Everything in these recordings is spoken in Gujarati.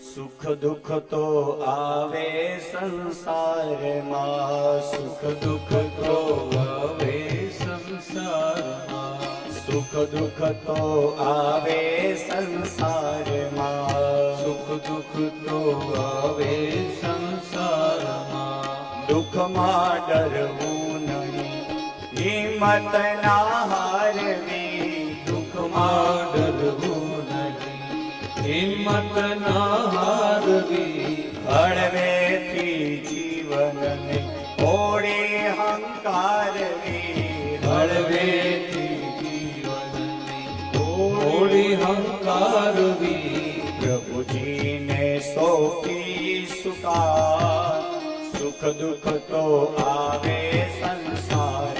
સુખ દુઃખ તો આવે સંસારમાં. સુખ દુઃખ તો આવે સંસારમાં. સુખ દુઃખ તો આવે સંસારમાં. સુખ દુઃખ તો આવે સંસારમાં. દુઃખમાં ડરવું નહીં. હિંમત ના હિંમત ના હારવી હળવેથી જીવનને ઓળે હંકારવી હળવેથી જીવનની ઓળી હંકારવી પ્રભુજીને સોંપી સુકાર સુખ દુઃખ તો આવે સંસારમાં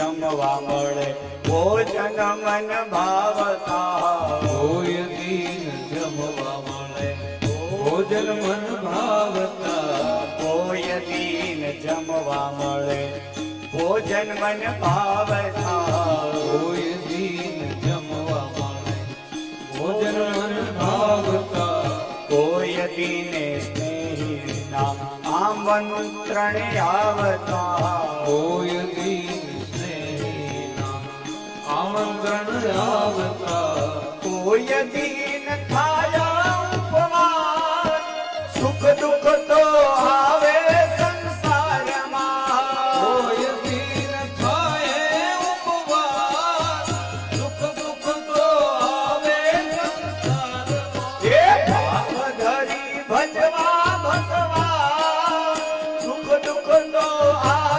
જમવા મળે ભોજન મન ભાવતા. કોઈ દિન જમવા મળે ભોજન મન ભાવતા. કોઈ દિન જમવા મળે ભોજન મન ભાવતા. કોઈ દિન જમવા મળે ભોજન મન ભાવતા. કોઈ દિને સ્નેહીના આમંત્રણ આવતા. કોઈ દીન આમંત્રણ આવતા કોઈ દિન થાય ઉપવાસ. સુખ દુઃખ તો આવે ભજવા ભગવાન. સુખ દુઃખ તો આવે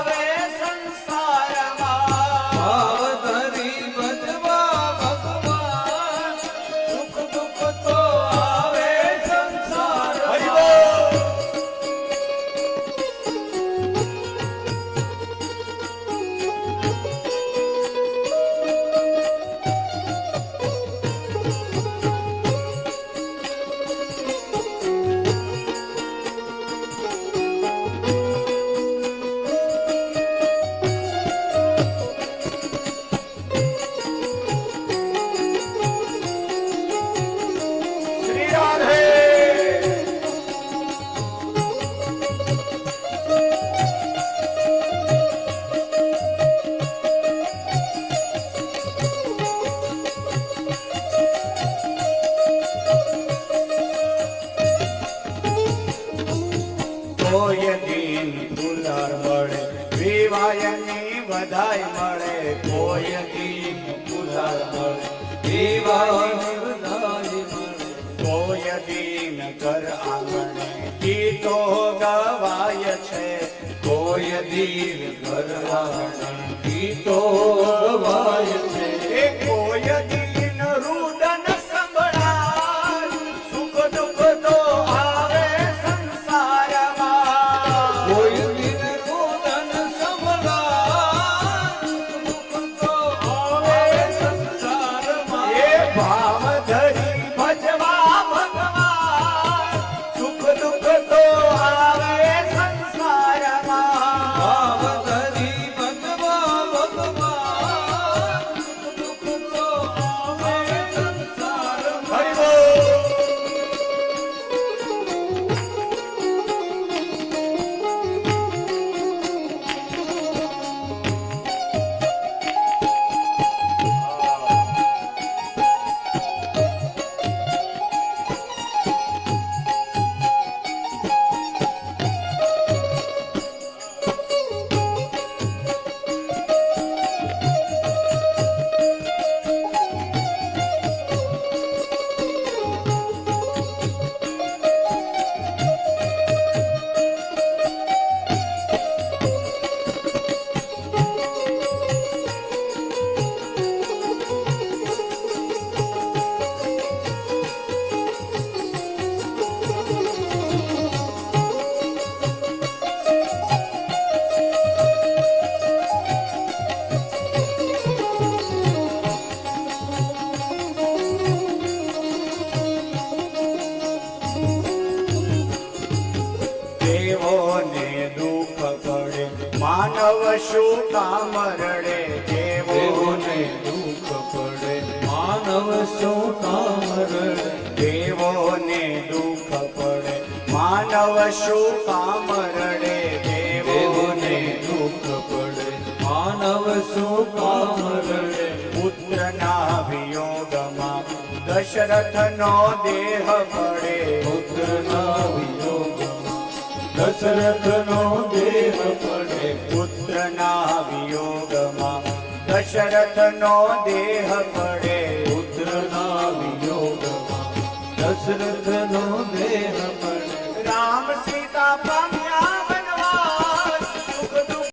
વધાઈ મળે, કોઈ દિન ફુલાર મળે. દેવાય વરદાય મળે, કોઈ દીન ઘર આંગણે. ગીતો ગવાય છે, કોઈ દીન ઘર આંગણ. ગીતો ગવાય જેઓને દુઃખ પડે. માનવ શું કામ રડે? જેઓને દુઃખ પડે. માનવ શું કામ રડે? જેઓને દુઃખ પડે. માનવ શું કામ રડે? જેઓને દુઃખ પડે. માનવ શું કામ રડે? પુત્રના વિયોગમાં દશરથનો દેહ પડે. પુત્રના વિયોગ દશરથ નો દેહ પડે પુત્ર ના વિયોગમાં. દશરથ નો દેહ પડે પુત્ર ના વિયોગમાં. દશરથ નો દેહ પડે. રામ સીતા પામી